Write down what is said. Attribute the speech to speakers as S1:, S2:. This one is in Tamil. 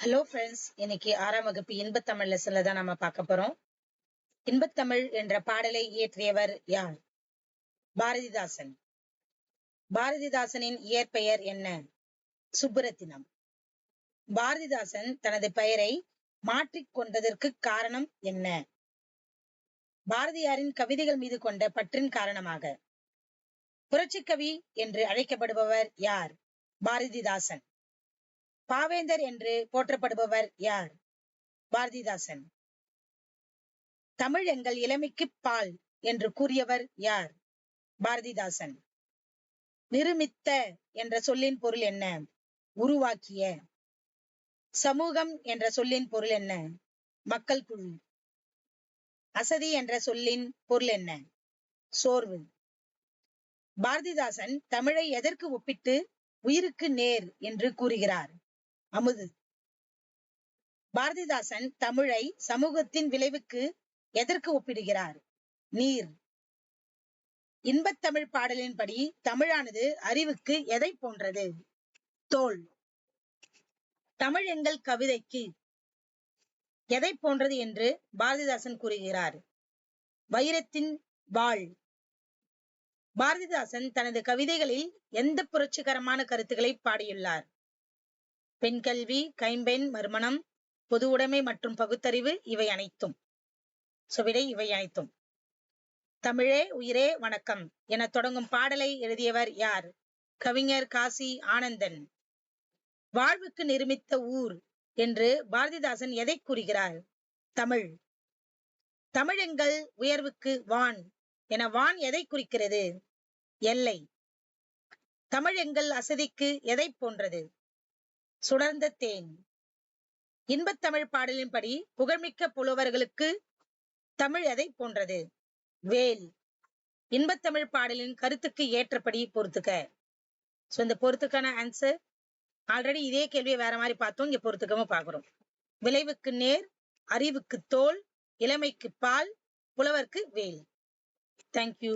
S1: ஹலோ ஃப்ரெண்ட்ஸ் இன்னைக்கு ஆறாம் வகுப்பு இன்பத்தமிழ் லெசன்ல தான் நம்ம பார்க்க போறோம். இன்பத்தமிழ் என்ற பாடலை இயற்றியவர் யார்? பாரதிதாசன். பாரதிதாசனின் இயற்பெயர் என்ன? சுப்புரத்தினம். பாரதிதாசன் தனது பெயரை மாற்றிக் கொண்டதற்கு காரணம் என்ன? பாரதியாரின் கவிதைகள் மீது கொண்ட பற்றின் காரணமாக. புரட்சிக்கவி என்று அழைக்கப்படுபவர் யார்? பாரதிதாசன். பாவேந்தர் என்று போற்றப்படுபவர் யார்? பாரதிதாசன். தமிழ் எங்கள் இளமைக்கு பால் என்று கூறியவர் யார்? பாரதிதாசன். நிருமித்த என்ற சொல்லின் பொருள் என்ன? உருவாக்கிய. சமூகம் என்ற சொல்லின் பொருள் என்ன? மக்கள் குழு. அசதி என்ற சொல்லின் பொருள் என்ன? சோர்வு. பாரதிதாசன் தமிழை எதற்கு ஒப்பிட்டு உயிருக்கு நேர் என்று கூறுகிறார்? அமுது. பாரதிதாசன் தமிழை சமூகத்தின் விளைவுக்கு எதற்கு ஒப்பிடுகிறார்? நீர். இன்பத்தமிழ் பாடலின்படி தமிழானது அறிவுக்கு எதை போன்றது? தோல். தமிழ் எங்கள் கவிதைக்கு எதை போன்றது என்று பாரதிதாசன் கூறுகிறார். வைரத்தின் வாழ் பாரதிதாசன் தனது கவிதைகளில் எந்த புரட்சிகரமான கருத்துக்களை பாடியுள்ளார்? பெண் கல்வி கைம்பெண் மறுமணம் பொது உடைமை மற்றும் பகுத்தறிவு இவை அனைத்தும். சோ விடை இவை அனைத்தும். தமிழே உயிரே வணக்கம். என தொடங்கும் பாடலை எழுதியவர் யார்? கவிஞர் காசி ஆனந்தன். வாழ்வுக்கு நிருமித்த ஊர் என்று பாரதிதாசன் எதை கூறுகிறார்? தமிழ். தமிழ் எங்கள் உயர்வுக்கு வான் என வான் எதை குறிக்கிறது? எல்லை. தமிழ் எங்கள் அசதிக்கு எதை போன்றது? சுடர்ந்த தேன். இன்பத்தமிழ் பாடலின்படி புகழ்மிக்க புலவர்களுக்கு தமிழ் அதை போன்றது? வேல். இன்பத்தமிழ் பாடலின் கருத்துக்கு ஏற்றபடி பொறுத்துக்க. சோ இந்த பொறுத்துக்கான ஆன்சர் ஆல்ரெடி இதே கேள்வியை வேற மாதிரி பார்த்தோம். இங்க பொறுத்துக்கவும் பாக்குறோம் விளைவுக்கு நேர் அறிவுக்கு தோல் இளமைக்கு பால் புலவர்க்கு வேல். தேங்க்யூ